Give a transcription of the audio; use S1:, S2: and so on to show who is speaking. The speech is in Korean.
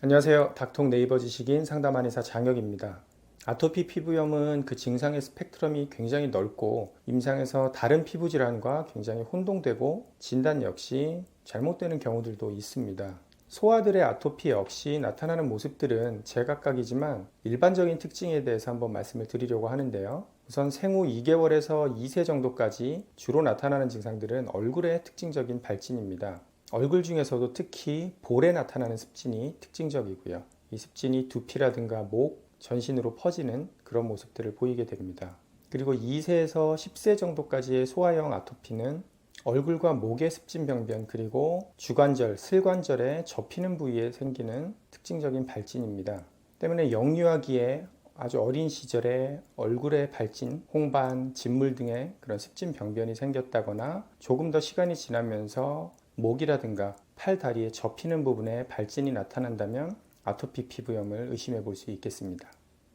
S1: 안녕하세요. 닥통 네이버 지식인 상담 한의사 장혁입니다. 아토피 피부염은 그 증상의 스펙트럼이 굉장히 넓고 임상에서 다른 피부 질환과 굉장히 혼동되고 진단 역시 잘못되는 경우들도 있습니다. 소아들의 아토피 역시 나타나는 모습들은 제각각이지만 일반적인 특징에 대해서 한번 말씀을 드리려고 하는데요. 우선 생후 2개월에서 2세 정도까지 주로 나타나는 증상들은 얼굴의 특징적인 발진입니다. 얼굴 중에서도 특히 볼에 나타나는 습진이 특징적이고요. 이 습진이 두피라든가 목, 전신으로 퍼지는 그런 모습들을 보이게 됩니다. 그리고 2세에서 10세 정도까지의 소아형 아토피는 얼굴과 목의 습진 병변 그리고 주관절, 슬관절에 접히는 부위에 생기는 특징적인 발진입니다. 때문에 영유아기에 아주 어린 시절에 얼굴에 발진, 홍반, 진물 등의 그런 습진 병변이 생겼다거나 조금 더 시간이 지나면서 목이라든가 팔, 다리에 접히는 부분에 발진이 나타난다면 아토피 피부염을 의심해 볼 수 있겠습니다.